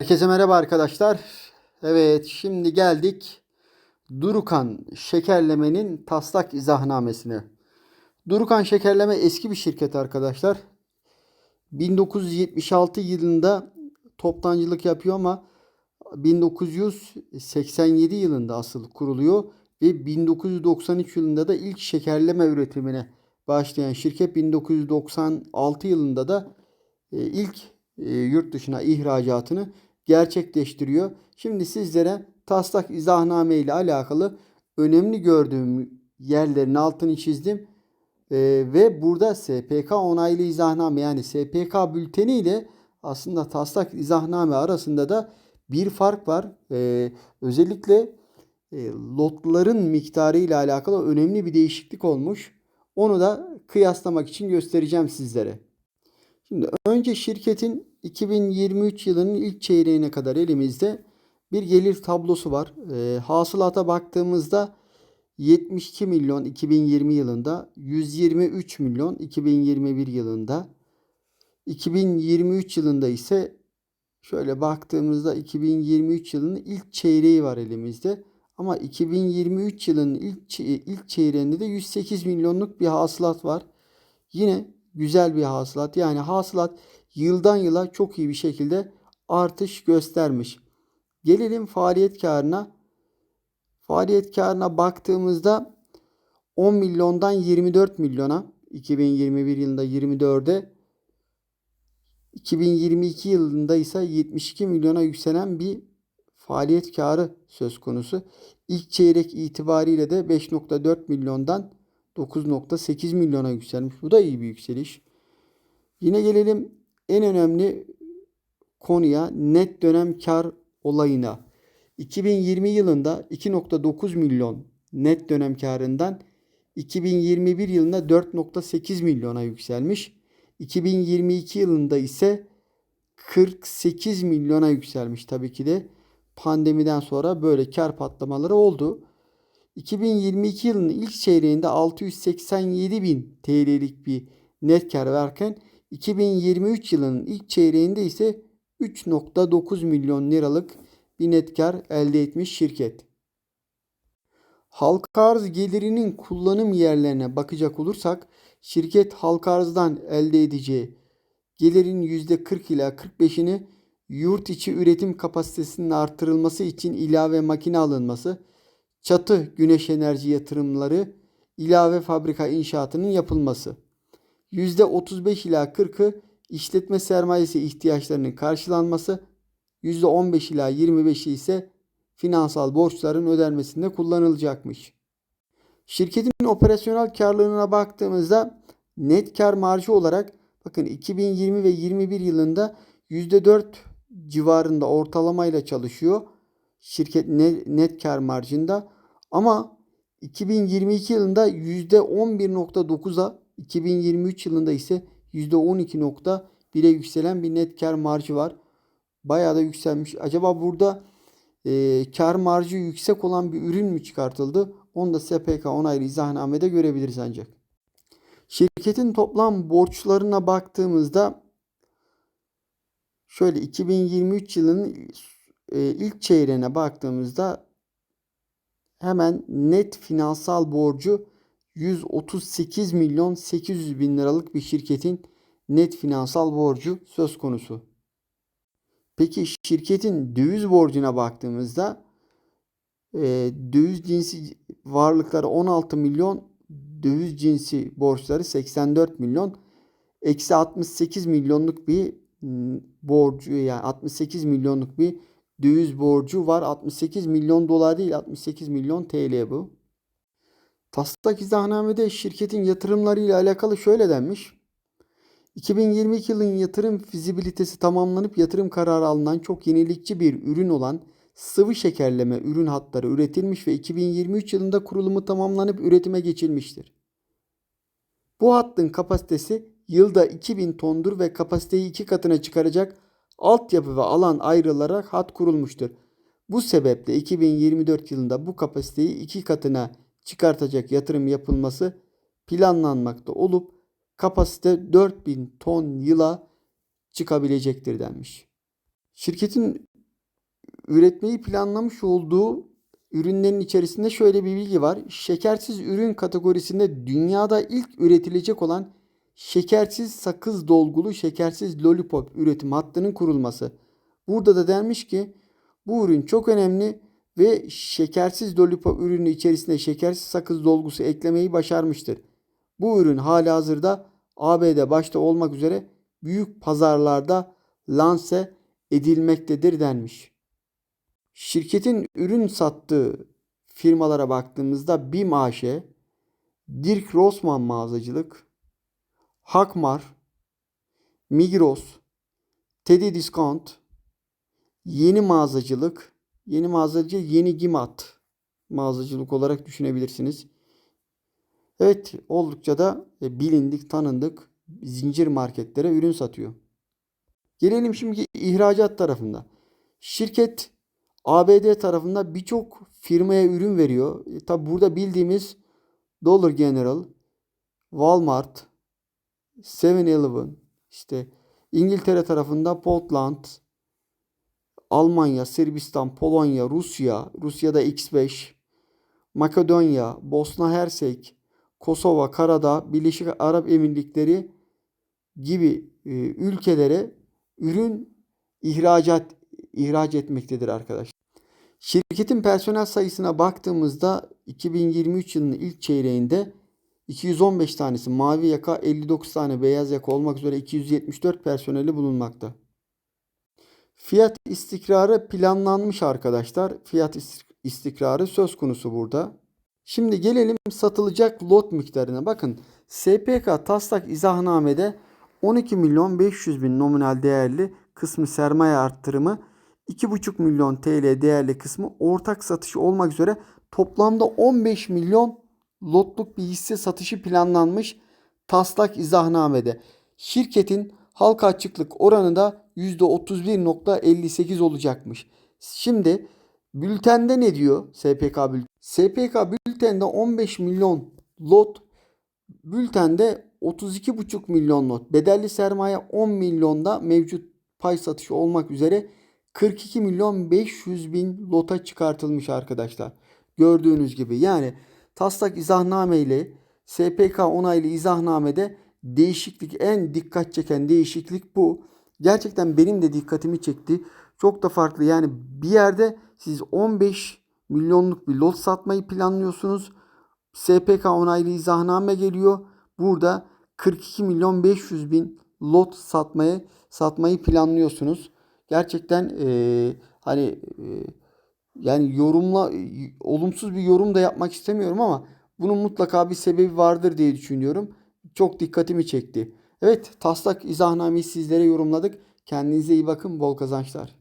Herkese merhaba arkadaşlar. Evet, şimdi geldik Durukan Şekerleme'nin taslak izahnamesine. Durukan Şekerleme eski bir şirket arkadaşlar. 1976 yılında toptancılık yapıyor ama 1987 yılında asıl kuruluyor ve 1993 yılında da ilk şekerleme üretimine başlayan şirket 1996 yılında da e, ilk e, yurt dışına ihracatını gerçekleştiriyor. Şimdi sizlere taslak izahname ile alakalı önemli gördüğüm yerlerin altını çizdim. E, ve burada SPK onaylı izahname yani SPK bülteni ile aslında taslak izahname arasında da bir fark var. E, özellikle e, lotların miktarı ile alakalı önemli bir değişiklik olmuş. Onu da kıyaslamak için göstereceğim sizlere. Şimdi önce şirketin 2023 yılının ilk çeyreğine kadar elimizde bir gelir tablosu var. E, hasılata baktığımızda 72 milyon 2020 yılında, 123 milyon 2021 yılında, 2023 yılında ise şöyle baktığımızda 2023 yılının ilk çeyreği var elimizde. Ama 2023 yılının ilk, ilk çeyreğinde de 108 milyonluk bir hasılat var. Yine güzel bir hasılat. Yani hasılat yıldan yıla çok iyi bir şekilde artış göstermiş. Gelelim faaliyet karına. Faaliyet karına baktığımızda 10 milyondan 24 milyona 2021 yılında 24'e 2022 yılında ise 72 milyona yükselen bir faaliyet karı söz konusu. İlk çeyrek itibariyle de 5.4 milyondan 9.8 milyona yükselmiş. Bu da iyi bir yükseliş. Yine gelelim en önemli konuya net dönem kar olayına. 2020 yılında 2.9 milyon net dönem karından 2021 yılında 4.8 milyona yükselmiş. 2022 yılında ise 48 milyona yükselmiş. Tabii ki de pandemiden sonra böyle kar patlamaları oldu. 2022 yılının ilk çeyreğinde 687 bin TL'lik bir net kar varken 2023 yılının ilk çeyreğinde ise 3.9 milyon liralık bir net kar elde etmiş şirket. Halka arz gelirinin kullanım yerlerine bakacak olursak şirket halka arzdan elde edeceği gelirin %40 ila 45'ini yurt içi üretim kapasitesinin artırılması için ilave makine alınması, çatı güneş enerji yatırımları, ilave fabrika inşaatının yapılması. %35 ila 40'ı işletme sermayesi ihtiyaçlarının karşılanması, %15 ila 25'i ise finansal borçların ödenmesinde kullanılacakmış. Şirketin operasyonel karlılığına baktığımızda net kar marjı olarak bakın 2020 ve 21 yılında %4 civarında ortalamayla çalışıyor. Şirket net kar marjında ama 2022 yılında %11.9'a 2023 yılında ise %12.1'e yükselen bir net kar marjı var. Bayağı da yükselmiş. Acaba burada e, kar marjı yüksek olan bir ürün mü çıkartıldı? Onu da SPK onaylı izahnamede görebiliriz ancak. Şirketin toplam borçlarına baktığımızda şöyle 2023 yılının e, ilk çeyreğine baktığımızda hemen net finansal borcu 138 milyon 800 bin liralık bir şirketin net finansal borcu söz konusu. Peki şirketin döviz borcuna baktığımızda e, döviz cinsi varlıkları 16 milyon, döviz cinsi borçları 84 milyon, eksi 68 milyonluk bir borcu yani 68 milyonluk bir döviz borcu var. 68 milyon dolar değil 68 milyon TL bu. Taslak izahnamede şirketin yatırımları ile alakalı şöyle denmiş. 2022 yılın yatırım fizibilitesi tamamlanıp yatırım kararı alınan çok yenilikçi bir ürün olan sıvı şekerleme ürün hatları üretilmiş ve 2023 yılında kurulumu tamamlanıp üretime geçilmiştir. Bu hattın kapasitesi yılda 2000 tondur ve kapasiteyi iki katına çıkaracak altyapı ve alan ayrılarak hat kurulmuştur. Bu sebeple 2024 yılında bu kapasiteyi iki katına çıkartacak yatırım yapılması planlanmakta olup kapasite 4000 ton yıla çıkabilecektir denmiş. Şirketin üretmeyi planlamış olduğu ürünlerin içerisinde şöyle bir bilgi var. Şekersiz ürün kategorisinde dünyada ilk üretilecek olan şekersiz sakız dolgulu şekersiz lollipop üretim hattının kurulması. Burada da denmiş ki bu ürün çok önemli ve şekersiz lollipop ürünü içerisinde şekersiz sakız dolgusu eklemeyi başarmıştır. Bu ürün halihazırda ABD başta olmak üzere büyük pazarlarda lanse edilmektedir denmiş. Şirketin ürün sattığı firmalara baktığımızda BİM AŞ, Dirk Rossmann mağazacılık, Hakmar, Migros, Teddy Discount, Yeni Mağazacılık, Yeni Mağazacı Yeni Gimat mağazacılık olarak düşünebilirsiniz. Evet oldukça da e, bilindik, tanındık zincir marketlere ürün satıyor. Gelelim şimdi ihracat tarafında. Şirket ABD tarafında birçok firmaya ürün veriyor. E, tabi burada bildiğimiz Dollar General, Walmart, 7-Eleven, işte İngiltere tarafında Portland, Almanya, Sırbistan, Polonya, Rusya, Rusya'da X5, Makedonya, Bosna Hersek, Kosova, Karadağ, Birleşik Arap Emirlikleri gibi e, ülkelere ürün ihracat ihraç etmektedir arkadaşlar. Şirketin personel sayısına baktığımızda 2023 yılının ilk çeyreğinde 215 tanesi mavi yaka, 59 tane beyaz yaka olmak üzere 274 personeli bulunmakta. Fiyat istikrarı planlanmış arkadaşlar. Fiyat istikrarı söz konusu burada. Şimdi gelelim satılacak lot miktarına. Bakın SPK taslak izahnamede 12 milyon 500 bin nominal değerli kısmı sermaye arttırımı 2,5 milyon TL değerli kısmı ortak satışı olmak üzere toplamda 15 milyon lotluk bir hisse satışı planlanmış taslak izahnamede. Şirketin halka açıklık oranı da %31.58 olacakmış. Şimdi bültende ne diyor SPK bülten? SPK bültende 15 milyon lot bültende 32,5 milyon lot. Bedelli sermaye 10 milyonda mevcut pay satışı olmak üzere 42 milyon 500 bin lota çıkartılmış arkadaşlar. Gördüğünüz gibi yani taslak izahname ile SPK onaylı izahnamede değişiklik en dikkat çeken değişiklik bu. Gerçekten benim de dikkatimi çekti. Çok da farklı yani bir yerde siz 15 milyonluk bir lot satmayı planlıyorsunuz. SPK onaylı izahname geliyor. Burada 42 milyon 500 bin lot satmayı satmayı planlıyorsunuz. Gerçekten e, hani e, yani yorumla olumsuz bir yorum da yapmak istemiyorum ama bunun mutlaka bir sebebi vardır diye düşünüyorum. Çok dikkatimi çekti. Evet taslak izahnameyi sizlere yorumladık. Kendinize iyi bakın. Bol kazançlar.